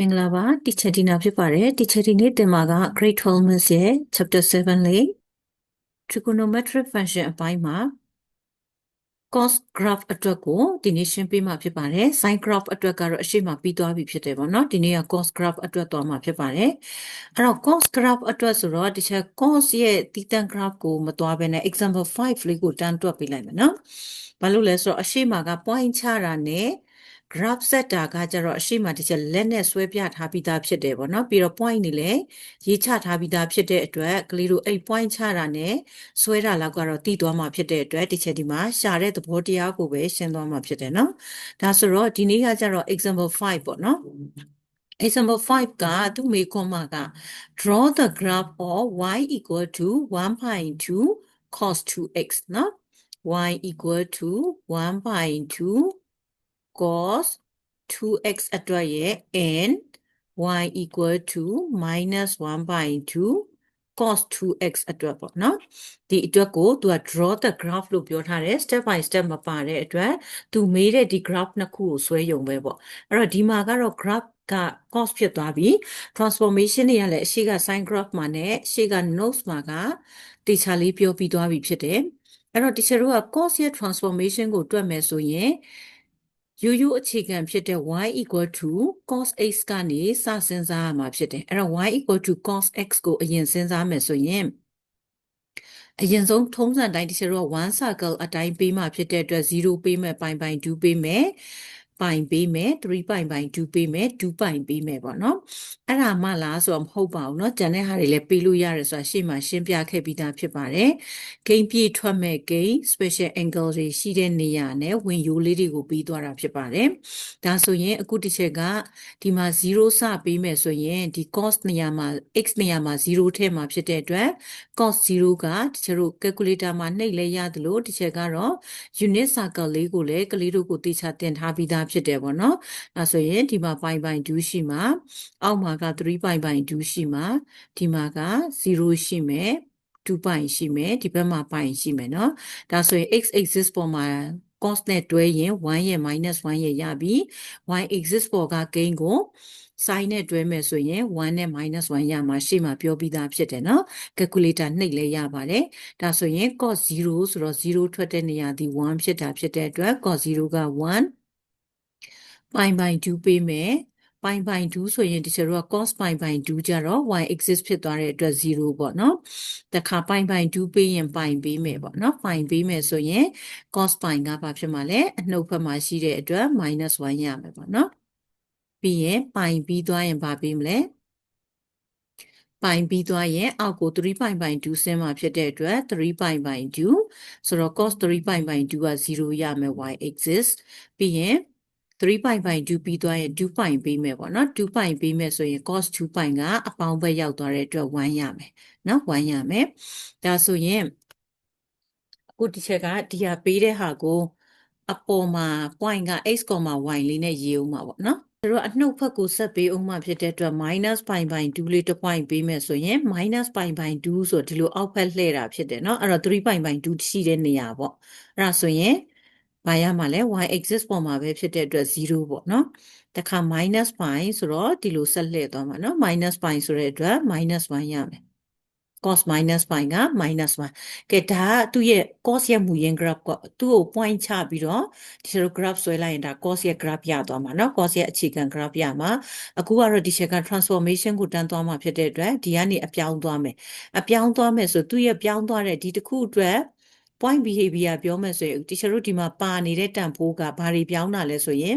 မင်္ဂလာပါ teacher Dina ဖြစ်ပါတယ် teacher ဒီနေ့သင်မှာက grade 12 maths ရဲ့ chapter 7လေး trigonometric function အပိုင်းမှာ cos graph အတွက်ကိုဒီနေ့ရှင်းပေးမှာဖြစ်ပါတယ် sin graph အတွက်ကတော့အရှိမပြီးသွားပြီဖြစ်တယ်ပေါ့နော်ဒီနေ့က cos graph အတွက်သွားမှာဖြစ်ပါတယ်အဲ့တော့ cos graph အတွက်ဆိုတော့ teacher cos ရဲ့တည်တံ့ graph ကိုမသွားဘဲနဲ့ example 5လေးကိုတန်းတွက်ပေးလိုက်မယ်နော်ဘာလို့လဲဆိုတော့အရှိမက point ချတာနဲ့ graph set တာကကြတော့အရှိမတစ်ချက်လက်နဲ့ဆွဲပြထားပြီးသားဖြစ်တယ်ပေါ့နော်ပြီးတော့ point နေလည်းရေးချထားပြီးသားဖြစ်တဲ့အတွက်ကလေးတို့အဲ့ point ချတာနဲ့ဆွဲတာလောက်ကတော့တည်သွားမှာဖြစ်တဲ့အတွက်တစ်ချက်ဒီမှာရှာတဲ့သဘောတရားကိုပဲရှင်းသွားမှာဖြစ်တယ်နော်ဒါဆိုတော့ဒီနေ့ကကြတော့ example 5ပေါ့နော် example 5ကသူ့မေခွန်းမှာက draw the graph of y equal to 1.2 cos 2x နော် y equal to 1.2 cos 2x အတွက်ရဲ့ n y equal to minus 1/2 cos 2x အတွက်ပေါ့နော်ဒီအတွက်ကိုသူက draw the graph လို့ပြောထားတယ် step by step မပါတဲ့အတွက်သူမေးတဲ့ဒီ graph နှစ်ခုကိုဆွဲယုံပဲပေါ့အဲ့တော့ဒီမှာကတော့ graph က cos ဖြစ်သွားပြီ transformation တွေကလည်းအရှိက sin graph မှာနဲ့ရှေ့က notes မှာကတေချာလေးပြောပြီးသွားပြီဖြစ်တယ်အဲ့တော့ teacher တို့က cos ရဲ့ transformation ကိုတွက်မယ်ဆိုရင် ရိုးရိုးအခြေခံဖြစ်တဲ့ y equal to cos x ကနေစစဉ်းစားရမှာဖြစ်တယ်အဲ့တော့ y equal to cos x ကိုအရင်စဉ်းစားမယ်ဆိုရင်အရင်ဆုံးထုံးစံတိုင်းတစ်ချက်တော့1 circle အတိုင်းပေးမှဖြစ်တဲ့အတွက်0ပေးမယ်ပိုင်ပိုင်2ပေးမယ် ပိုင်ပေးမယ်3ပိုင်ပိုင်2ပေးမယ်2ပိုင်ပေးမယ်ပေါ့နော်အဲ့ဒါမှလားဆိုတော့မဟုတ်ပါဘူးเนาะကျန်တဲ့ဟာတွေလည်းပေးလို့ရတယ်ဆိုတာရှေ့မှာရှင်းပြခဲ့ပြီးသားဖြစ်ပါတယ်ဂိမ်းပြေးထွက်မဲ့ဂိမ်း special angle တွေရှိတဲ့နေရာနဲ့ဝင်ရိုးလေးတွေကိုပြီးသွားတာဖြစ်ပါတယ်ဒါဆိုရင်အခုတစ်ချက်ကဒီမှာ0စပေးမယ်ဆိုရင်ဒီ cos နေရာမှာ x နေရာမှာ0ထဲမှာဖြစ်တဲ့အတွက် cos 0ကတချို့တို့ calculator မှာနှိပ်လဲရတယ်လို့တစ်ချက်ကတော့ unit circle လေးကိုလည်းကလေးတို့ကိုတေချာတင်ထားပြီးသား ဖြစ်တယ်ပေါ့နော်အဲဆိုရင်ဒီမှာပိုင်ပိုင်ဒူးရှိမှာအောက်မှာက3ပိုင်ပိုင်ဒူးရှိမှာဒီမှာက0ရှိမယ်2ပိုင်ရှိမယ်ဒီဘက်မှာပိုင်ရှိမယ်နော်ဒါဆိုရင် x axis ပေါ်မှာ constant တွဲရင်1ရဲ့ -1 ရဲ့ရပြီ y axis ပေါ်က gain ကို sin နဲ့တွဲမယ်ဆိုရင်1နဲ့ -1 ရမှာရှေ့မှာပြောပြီးသားဖြစ်တယ်နော် calculator နှိပ်လဲရပါတယ်ဒါဆိုရင် cos 0ဆိုတော့0ထွက်တဲ့နေရာဒီ1ဖြစ်တာဖြစ်တဲ့အတွက် cos 0က1 ပိုင်ပိုင်2ပေးမယ်ပိုင်ပိုင်2ဆိုရင်ဒီကျတော့ cos ပိုင်ပိုင်2ကြတော့ y axis ဖြစ်သွားတဲ့အတွက်0ပေါ့နော်တခါပိုင်ပိုင်2ပေးရင်ပိုင်ပေးမယ်ပေါ့နော်ပိုင်ပေးမယ်ဆိုရင် cos ပိုင်ကဘာဖြစ်မှာလဲအနှုတ်ဘက်မှာရှိတဲ့အတွက် -1 ရမယ်ပေါ့နော်ပြီးရင်ပိုင်ပြီးသွားရင်ဘာပေးမလဲပိုင်ပြီးသွားရင်အောက်ကို3ပိုင်ပိုင်2ဆင်းမှာဖြစ်တဲ့အတွက်3ပိုင်ပိုင်2ဆိုတော့ cos 3ပိုင်ပိုင်2က0ရမယ် y axis ပြီးရင် 3ပိုင်ပိုင်2ပြီးသွားရင်2ပိုင်ပေးမယ်ပေါ့နော်2ပိုင်ပေးမယ်ဆိုရင် cos 2ပိုင်ကအပေါင်းဘက်ရောက်သွားတဲ့အတွက်1ရမယ်နော်1ရမယ်ဒါဆိုရင်အခုဒီချက်ကဒီဟာပေးတဲ့ဟာကိုအပေါ်မှာ point က x, y လေးနဲ့ရေးအောင်ပါပေါ့နော်ဆိုတော့အနှုတ်ဖက်ကိုဆက်ပေးအောင်မှဖြစ်တဲ့အတွက် minus pi by 2လေးတစ် point ပေးမယ်ဆိုရင် minus pi by 2ဆိုဒီလိုအောက်ဖက်လှည့်တာဖြစ်တယ်เนาะအဲ့တော့3 pi by 2ရှိတဲ့နေရာပေါ့အဲ့ဒါဆိုရင် ဘာရမှာလဲ y axis ပေါ်မှာပဲဖြစ်တဲ့အတွက်0ပေါ့နော်တခါ minus pi ဆိုတော့ဒီလိုဆက်လှည့်သွားမှာနော် minus pi ဆိုတဲ့အတွက် minus 1ရမယ် cos minus pi က minus 1ကဲဒါကသူ့ရဲ့ cos ရဲ့မူရင်း graph ကသူ့ကို point ချပြီးတော့ဒီလို graph ဆွဲလိုက်ရင်ဒါ cos ရဲ့ graph ရသွားမှာเนาะ cos ရဲ့အခြေခံ graph ရမှာအခုကတော့ဒီချက်က transformation ကိုတန်းသွားမှာဖြစ်တဲ့အတွက်ဒီကနေအပြောင်းသွားမယ်အပြောင်းသွားမယ်ဆိုသူ့ရဲ့ပြောင်းသွားတဲ့ဒီတစ်ခုအတွက် point behavior ပြောမယ်ဆိုရင် teacher တို့ဒီမှာပါနေတဲ့တန်ဖိုးကဘာတွေပြောင်းတာလဲဆိုရင်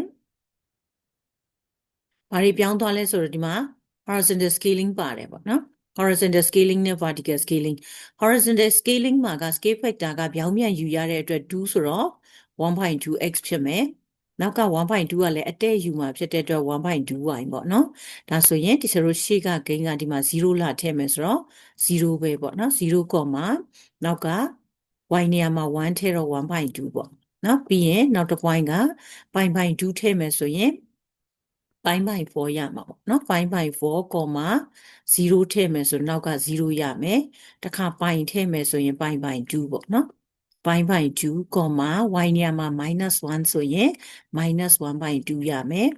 ဘာတွေပြောင်းသွားလဲဆိုတော့ဒီမှာ horizontal scaling ပါတယ်ပေါ့နော် horizontal scaling နဲ့ vertical scaling horizontal scaling မှာက scale factor ကပြောင်းပြန်ယူရတဲ့အတွက်2ဆိုတော့ 1.2x ဖြစ်မယ်နောက်က1.2ကလည်းအတဲ့ယူမှာဖြစ်တဲ့အတွက် 1.2y ပေါ့နော်ဒါဆိုရင်ဒီစရိုရှေ့ကဂိမ်းကဒီမှာ0လာထည့်မယ်ဆိုတော့0ပဲပေါ့နော်0ကောမှာနောက်က y နေရာမှာ1ထည့်တော့1.2ပေါ့နော်ပြီးရင်နောက်တစ် point က pi by 2ထည့်မယ်ဆိုရင်5 by 4ရမှာပေါ့နော်5 by 4 comma 0ထည့်မယ်ဆိုနောက်က0ရမယ်တခါ pi ထည့်မယ်ဆိုရင် pi by 2ပေါ့နော်5 by 2 comma y နေရာမှာ -1 ဆိုရင် -1 by 2ရမယ်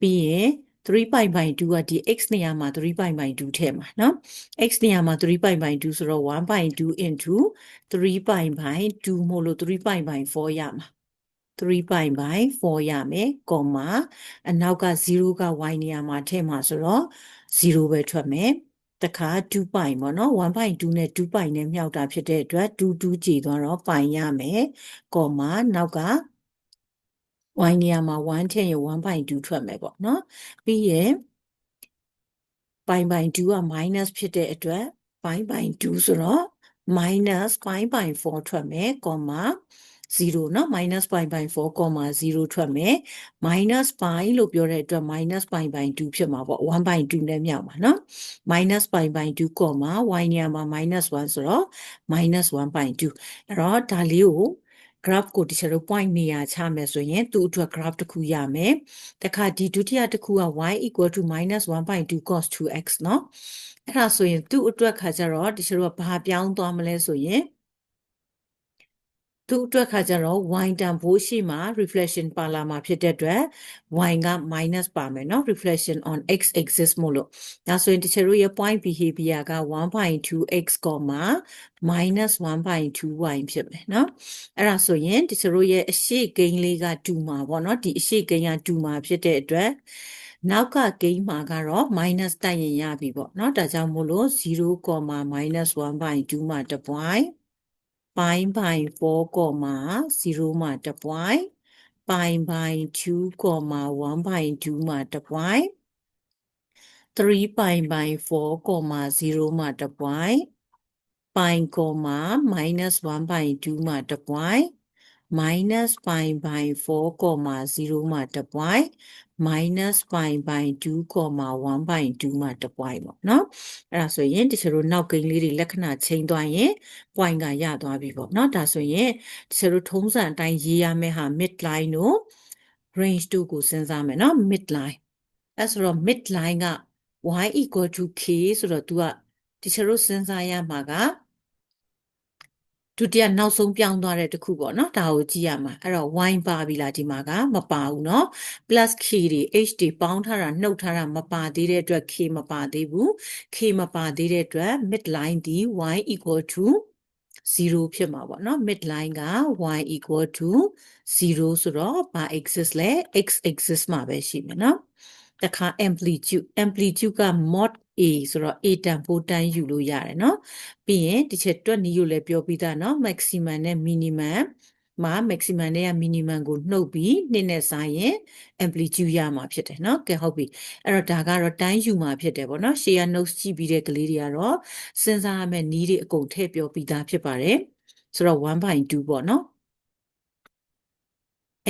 ပြီးရင် 3 pi by 2ကဒီ x နေရာမှာ3 pi by 2ထည့်မှာနော် x နေရာမှာ3 pi by 2ဆိုတော့1 by 2 into 3 pi by 2မို့လို့3 pi by 4ရမှာ3 pi by 4ရမယ်ကောမာအနောက်က0က y နေရာမှာထည့်မှာဆိုတော့0ပဲထွက်မယ်တခါ2 pi ပေါ့နော်1 pi 2နဲ့2 pi နဲ့မြောက်တာဖြစ်တဲ့အတွက်2 2ကြည်သွားတော့ pi ရမယ်ကောမာနောက်က y နေရာမှာ1ထည့်ရင်1.2ထွက်မယ်ပေါ့နော်ပြီးရင် pi by 2က minus ဖြစ်တဲ့အတွက် pi by 2ဆိုတော့ minus pi by 4ထွက်မယ် comma 0เนาะ minus pi by 4 comma 0ထွက်မယ် minus pi လို့ပြောတဲ့အတွက် minus pi by 2ဖြစ်မှာပေါ့1 by 2နဲ့မြောက်မှာเนาะ minus pi by 2 comma y နေရာမှာ minus 1ဆိုတော့ minus 1 by 2အဲ့တော့ဒါလေးကို graph ကိုတခြားတို့ point နေရာချမယ်ဆိုရင်သူ့အတွက် graph တစ်ခုရမယ်တခါဒီဒုတိယတစ်ခုက y equal to -1.2 cos 2x เนาะအဲ့ဒါဆိုရင်သူ့အတွက်ခါကျတော့တခြားတို့ကဘာပြောင်းသွားမလဲဆိုရင် သူ့အတွက်ခါကျတော့ y တန်ဖိုးရှိမှာ reflection ပါလာမှာဖြစ်တဲ့အတွက် y က minus ပါမယ်เนาะ reflection on x axis မို့လို့ဒါဆိုရင်တချို့ရဲ့ point behavior က 1.2x, minus 1.2y ဖြစ်မယ်เนาะအဲ့ဒါဆိုရင်တချို့ရဲ့အရှိကိန်းလေးက2မှာပေါ့เนาะဒီအရှိကိန်းက2မှာဖြစ်တဲ့အတွက်နောက်ကဂိမ်းမှာကတော့ minus တက်ရင်ရပြီပေါ့เนาะဒါကြောင့်မို့လို့0 -1.2 မှာ1 point ပိုင်း ပိုင်း4 comma 0 မှာ1 point ပိုင်းပိုင်း2 comma 1.2မှာ1 point 3ပိုင်းပိုင်း4 comma 0မှာ1 point ပိုင်း comma minus 1.2မှာ1 point minus ပိုင်းပိုင်း4 comma 0မှာ1 point minus ပိုင်းပိုင်း2 comma 1.2မှာ1 point ပေါ့နော်အဲ့ဒါဆိုရင်တချို့တို့နောက်ကိန်းလေးတွေလက္ခဏာချိန်သွားရင် point ကရသွားပြီပေါ့နော်ဒါဆိုရင်တချို့တို့ထုံးစံအတိုင်းရေးရမယ့်ဟာ midline တို့ range တို့ကိုစဉ်းစားမယ်နော် midline အဲ့ဆိုတော့ midline က y equal to k ဆိုတော့ तू ကတချို့တို့စဉ်းစားရမှာက ဒုတိယနောက်ဆုံးပြောင်းသွားတဲ့တခုပေါ့နော်ဒါကိုကြည့်ရမှာအဲ့တော့ y ပါပြီလားဒီမှာကမပါဘူးเนาะ plus k တွေ h တွေပေါင်းထားတာနှုတ်ထားတာမပါသေးတဲ့အတွက် k မပါသေးဘူး k မပါသေးတဲ့အတွက် midline ဒီ y equal to 0ဖြစ်မှာပေါ့เนาะ midline က y equal to 0ဆိုတော့ဘာ axis လဲ x axis မှာပဲရှိမယ်เนาะတခါ amplitude amplitude က mod a ဆိုတော့ a တန်ဖိုးတန်းယူလို့ရတယ်เนาะပြီးရင်ဒီချက်တွက်နည်းကိုလည်းပြောပြီးသားเนาะ maximum နဲ့ minimum မှာ maximum နဲ့ minimum ကိုနှုတ်ပြီးနှစ်နဲ့ဆိုင်ရင် amplitude ရမှာဖြစ်တယ်เนาะကဲဟုတ်ပြီအဲ့တော့ဒါကတော့တိုင်းယူမှာဖြစ်တယ်ပေါ့เนาะ share notes ကြည့်ပြီးတဲ့ကလေးတွေကတော့စဉ်းစားရမယ့်နည်းတွေအကုန်ထည့်ပြောပြီးသားဖြစ်ပါတယ်ဆိုတော့1/2ပေါ့เนาะ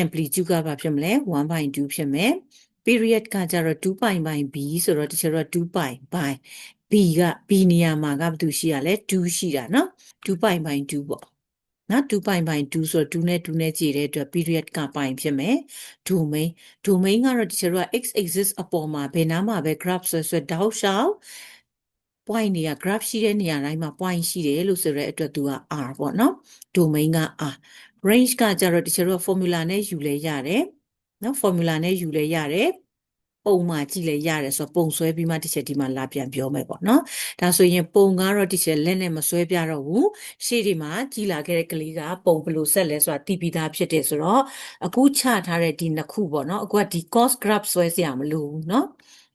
amplitude ကဘာဖြစ်မလဲ1/2ဖြစ်မယ် period ကကြတော့2 pi by b ဆိုတော့တချို့တော့2 pi by b က b နေရာမှာကဘာတူရှိရလဲ2ရှိတာเนาะ2 pi by 2ပေါ့နော်2 pi by 2ဆိုတော့2နဲ့2နဲ့ကြည့်တဲ့အတွက် period က pi ဖြစ်မယ် domain domain ကတော့တချို့က x axis အပေါ်မှာဘယ်နားမှာပဲ graph ဆွဲဆွဲတောက်လျှောက် point တွေက graph ရှိတဲ့နေရာတိုင်းမှာ point ရှိတယ်လို့ဆိုရဲအတွက်သူက r ပေါ့နော် domain က r range ကကြတော့တချို့က formula နဲ့ယူလဲရတယ် နော် formula နဲ့ယူလဲရတယ်ပုံမှကြည့်လဲရတယ်ဆိုတော့ပုံဆွဲပြီးမှတစ်ချက်ဒီမှာလာပြန်ပြောမယ်ပေါ့နော်ဒါဆိုရင်ပုံကတော့တစ်ချက်လက်နဲ့မဆွဲပြတော့ဘူးရှေ့ဒီမှာကြည်လာခဲ့တဲ့ကလေးကပုံဘလို့ဆက်လဲဆိုတာတီးပြီးသားဖြစ်တယ်ဆိုတော့အခုချထားတဲ့ဒီနှစ်ခုပေါ့နော်အခုကဒီ cos graph ဆွဲစရာမလိုဘူးနော်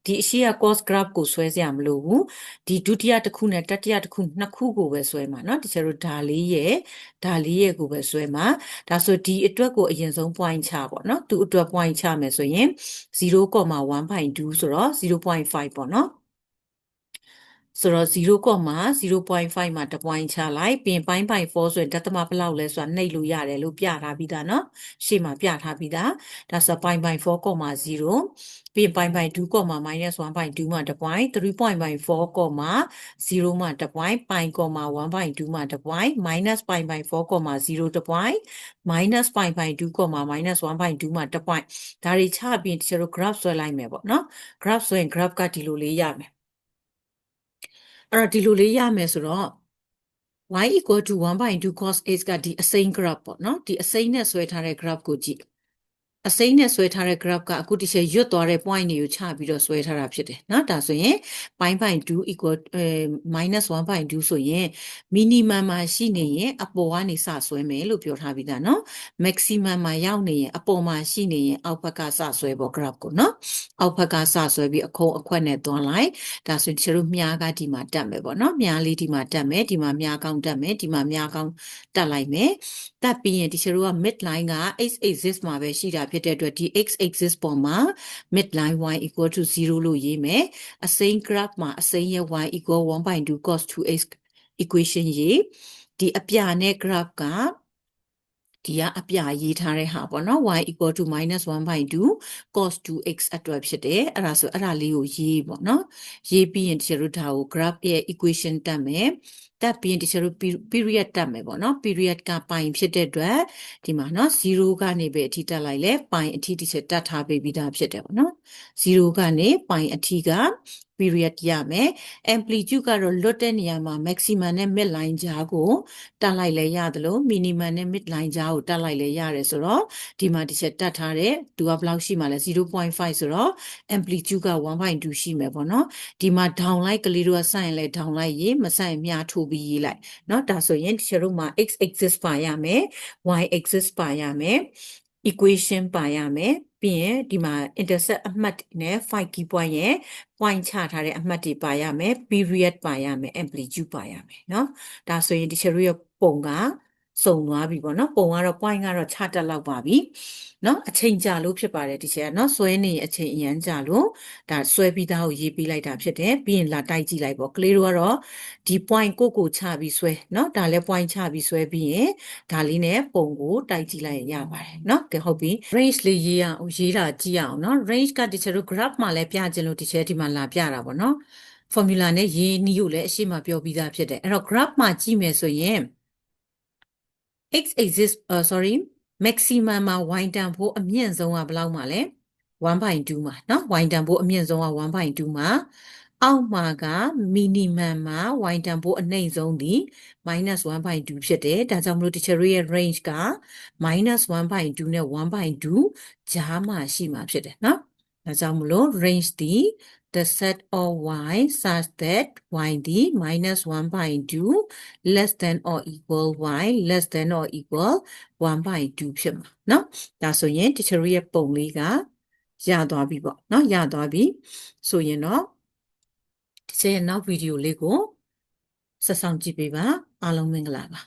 ဒီအရှိက cost graph ကိုဆွဲစရာမလိုဘူးဒီဒုတိယတစ်ခုနဲ့တတိယတစ်ခုနှစ်ခုကိုပဲဆွဲမှာเนาะတချို့တို့ဒါလေးရဲ့ဒါလေးရဲ့ကိုပဲဆွဲမှာဒါဆိုဒီအတွက်ကိုအရင်ဆုံး point ချပေါ့เนาะသူအတွက် point ချမယ်ဆိုရင်0.1.2ဆိုတော့0.5ပေါ့เนาะ ဆိုတော့0.0.5မှာ1 point ချလိုက်ပြင်ပိုင်းပိုင်း4ဆိုရင်ဒသမဘယ်လောက်လဲဆိုတာနှိပ်လို့ရတယ်လို့ပြထားပြီးသားเนาะရှေ့မှာပြထားပြီးသားဒါဆိုပိုင်းပိုင်း4.0ပြင်ပိုင်းပိုင်း2 1.2မှာ1 point 3.4 0မှာ1 point ပိုင်း1.2မှာ1 point minus ပိုင်းပိုင်း4 0 1 point minus ပိုင်းပိုင်း2 minus 1.2မှာ1 point ဒါတွေချပြီးတချို့ graph ဆွဲလိုက်မယ်ပေါ့เนาะ graph ဆွဲရင် graph ကဒီလိုလေးရမယ် အဲ့တော့ဒီလိုလေးရမယ်ဆိုတော့ y equal to 1/2 cos h ကဒီအစိမ်း graph ပေါ့နော်ဒီအစိမ်းနဲ့ဆွဲထားတဲ့ graph ကိုကြည့် အစိမ်းနဲ့ဆွဲထားတဲ့ graph ကအခုတစ်ချက်ရွတ်သွားတဲ့ point တွေကိုချပြီးတော့ဆွဲထားတာဖြစ်တယ်နော်ဒါဆိုရင် pi by 2 equal အဲ minus 1 by 2ဆိုရင် minimum မှာရှိနေရင်အပေါ်ကနေစဆွဲမယ်လို့ပြောထားပြီးသားနော် maximum မှာရောက်နေရင်အပေါ်မှာရှိနေရင်အောက်ဘက်ကစဆွဲပေါ့ graph ကိုနော်အောက်ဘက်ကစဆွဲပြီးအခုံအခွက်နဲ့သွန်းလိုက်ဒါဆိုရင်ကျတို့မြားကဒီမှာတက်မယ်ပေါ့နော်မြားလေးဒီမှာတက်မယ်ဒီမှာမြားကောင်းတက်မယ်ဒီမှာမြားကောင်းတက်လိုက်မယ်တက်ပြီးရင်ဒီကျတို့က midline က8 exist မှာပဲရှိတာဖြစ်တဲ့အတွက်ဒီ x axis ပေါ်မှာ midline y equal to 0လို့ရေးမယ်အစိမ်း graph မှာအစိမ်းရဲ့ y equal 1/2 cos 2x equation ရေးဒီအပြာနဲ့ graph က ဒီကအပြရေးထားတဲ့ဟာပေါ့နော် y equal to -1/2 cos 2x အတွက်ဖြစ်တယ်အဲ့ဒါဆိုအဲ့ဒါလေးကိုရေးပေါ့နော်ရေးပြီးရင်တချို့ဒါကို graph ရဲ့ equation တက်မယ်တက်ပြီးရင်တချို့ period တက်မယ်ပေါ့နော် period ကပိုင်ဖြစ်တဲ့အတွက်ဒီမှာနော်0ကနေပဲအထိတက်လိုက်လဲပိုင်အထိတစ်ချက်တက်ထားပေးပြီးသားဖြစ်တယ်ပေါ့နော်0ကနေပိုင်အထိက period ရမယ် amplitude ကတော့လွတ်တဲ့နေရာမှာ maximum နဲ့ mid line ကြားကိုတက်လိုက်လဲရတယ်လို့ minimum နဲ့ mid line ကြားကိုတက်လိုက်လဲရတယ်ဆိုတော့ဒီမှာတစ်ချက်တက်ထားတဲ့သူကဘယ်လောက်ရှိမှလဲ0.5ဆိုတော့ amplitude က1.2ရှိမယ်ပေါ့နော်ဒီမှာ down line ကလေးတို့ကစိုက်ရင်လဲ down line ရေးမစိုက်ရင်မြားထိုးပြီးရေးလိုက်เนาะဒါဆိုရင်ဒီချက်တို့မှာ x axis ပါရမယ် y axis ပါရမယ် equation ပါရမယ် ပြီးရင်ဒီမှာ intercept အမှတ်နဲ့ 5 key point ရဲ့ point ချထားတဲ့အမှတ်တွေပါရမယ် period ပါရမယ် amplitude ပါရမယ်เนาะဒါဆိုရင်ဒီချက်တို့ရဲ့ပုံက စုံသွားပြီပေါ့နော်ပုံကတော့ point ကတော့ချတက်လောက်ပါပြီနော်အချိန်ကြာလို့ဖြစ်ပါတယ်ဒီချက်ကနော်ဆွဲနေအချိန်အရန်ကြာလို့ဒါဆွဲပြီးသားကိုရေးပေးလိုက်တာဖြစ်တယ်ပြီးရင်လာတိုက်ကြည့်လိုက်ပေါ့ကလေးတို့ကတော့ဒီ point ကိုကိုချပြီးဆွဲနော်ဒါလည်း point ချပြီးဆွဲပြီးရင်ဒါလေးနဲ့ပုံကိုတိုက်ကြည့်လိုက်ရင်ရပါတယ်နော်ကဲဟုတ်ပြီ range လေးရေးရအောင်ရေးတာကြည့်ရအောင်နော် range ကဒီချက်တို့ graph မှာလည်းပြခြင်းလို့ဒီချက်ဒီမှာလာပြတာပေါ့နော် formula နဲ့ရေးနည်းကိုလည်းအရှိမပြောပြီးသားဖြစ်တယ်အဲ့တော့ graph မှာကြည့်မယ်ဆိုရင် x axis uh, sorry maximum မှာ y တန်ဖိုးအမြင့်ဆုံးကဘယ်လောက်မှာလဲ1/2မှာเนาะ y တန်ဖိုးအမြင့်ဆုံးက1/2မှာအောက်မှာက minimum မှာ y တန်ဖိုးအနှိမ့်ဆုံးဒီ -1/2 ဖြစ်တယ်ဒါကြောင့်မလို့ teacher ရဲ့ range က -1/2 နဲ့1/2ကြားမှာရှိမှာဖြစ်တယ်เนาะ ဒါကြောင့်မလို့ range ဒီ the set of y such that y ဒီ -1/2 less than or equal y less than or equal 1/2ဖြစ်မှာเนาะဒါဆိုရင် teacher ရဲ့ပုံလေးကရသွားပြီပေါ့เนาะရသွားပြီဆိုရင်တော့ teacher ရဲ့နောက်ဗီဒီယိုလေးကိုဆက်ဆောင်ကြည့်ပေးပါအားလုံးမင်္ဂလာပါ